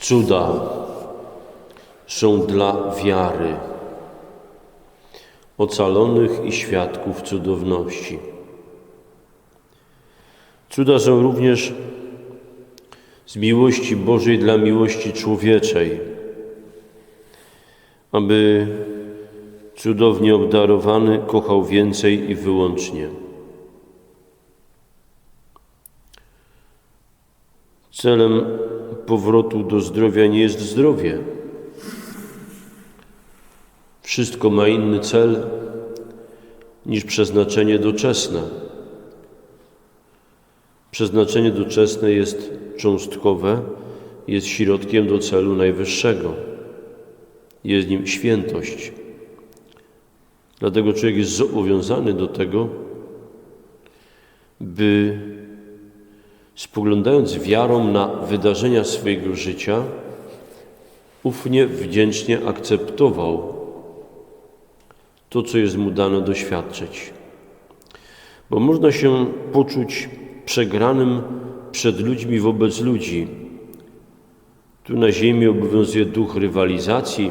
Cuda są dla wiary, ocalonych i świadków cudowności. Cuda są również z miłości Bożej dla miłości człowieczej, aby cudownie obdarowany kochał więcej i wyłącznie. Celem powrotu do zdrowia nie jest zdrowie. Wszystko ma inny cel niż przeznaczenie doczesne. Przeznaczenie doczesne jest cząstkowe, jest środkiem do celu najwyższego. Jest nim świętość. Dlatego człowiek jest zobowiązany do tego, by spoglądając wiarą na wydarzenia swojego życia, ufnie, wdzięcznie akceptował to, co jest mu dane doświadczyć. Bo można się poczuć przegranym przed ludźmi wobec ludzi. Tu na ziemi obowiązuje duch rywalizacji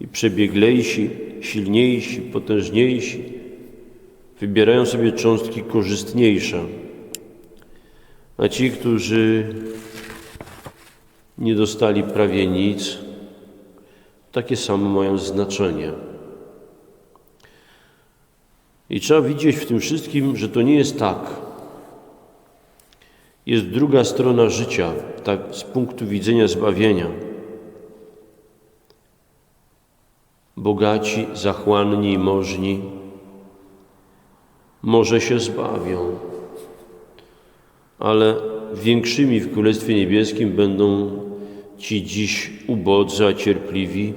i przebieglejsi, silniejsi, potężniejsi wybierają sobie cząstki korzystniejsze a ci, którzy nie dostali prawie nic, takie samo mają znaczenie. I trzeba widzieć w tym wszystkim, że to nie jest tak. Jest druga strona życia, tak z punktu widzenia zbawienia. Bogaci, zachłanni i możni może się zbawią ale większymi w Królestwie Niebieskim będą ci dziś ubodzy, a cierpliwi,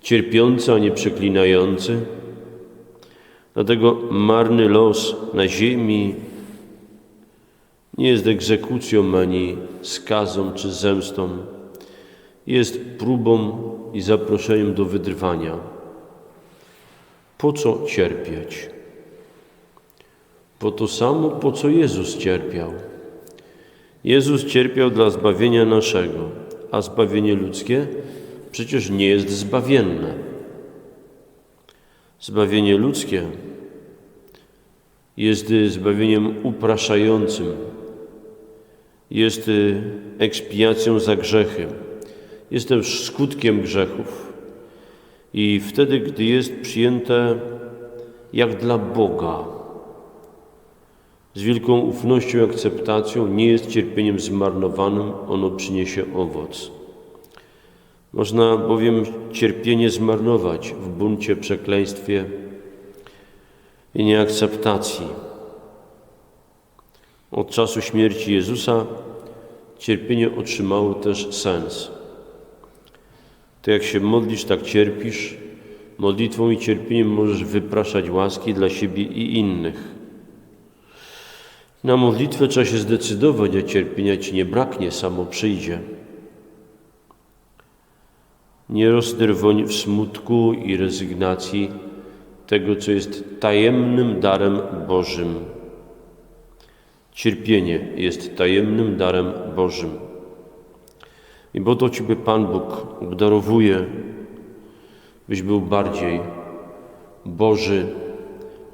cierpiący, a nie przeklinający. Dlatego marny los na ziemi nie jest egzekucją ani skazą czy zemstą. Jest próbą i zaproszeniem do wydrwania. Po co cierpieć? Po to samo, po co Jezus cierpiał. Jezus cierpiał dla zbawienia naszego, a zbawienie ludzkie przecież nie jest zbawienne. Zbawienie ludzkie jest zbawieniem upraszającym, jest ekspiacją za grzechy, jest też skutkiem grzechów. I wtedy, gdy jest przyjęte jak dla Boga, z wielką ufnością i akceptacją nie jest cierpieniem zmarnowanym, ono przyniesie owoc. Można bowiem cierpienie zmarnować w buncie, przekleństwie i nieakceptacji. Od czasu śmierci Jezusa cierpienie otrzymało też sens. To jak się modlisz, tak cierpisz. Modlitwą i cierpieniem możesz wypraszać łaski dla siebie i innych. Na modlitwę trzeba się zdecydować, a cierpienia ci nie braknie, samo przyjdzie. Nie rozderwoń w smutku i rezygnacji tego, co jest tajemnym darem Bożym. Cierpienie jest tajemnym darem Bożym. I bo to Ciebie Pan Bóg obdarowuje, byś był bardziej Boży,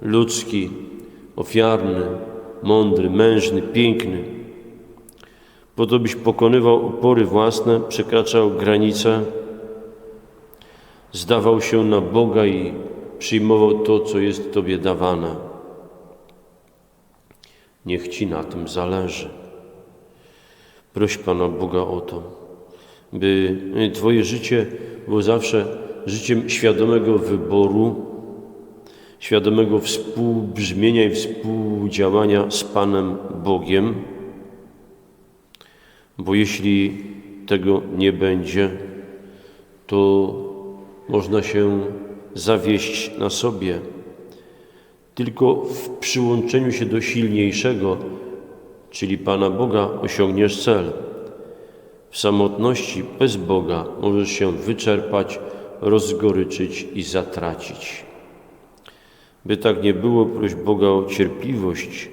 ludzki, ofiarny, mądry, mężny, piękny. Po to byś pokonywał opory własne, przekraczał granice, zdawał się na Boga i przyjmował to, co jest Tobie dawane. Niech Ci na tym zależy. Proś Pana Boga o to, by Twoje życie było zawsze życiem świadomego wyboru, świadomego współbrzmienia i współdziałania z Panem Bogiem, bo jeśli tego nie będzie, to można się zawieść na sobie. Tylko w przyłączeniu się do silniejszego, czyli Pana Boga, osiągniesz cel. W samotności bez Boga możesz się wyczerpać, rozgoryczyć i zatracić. By tak nie było, proś Boga o cierpliwość,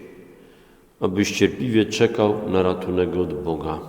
abyś cierpliwie czekał na ratunek od Boga.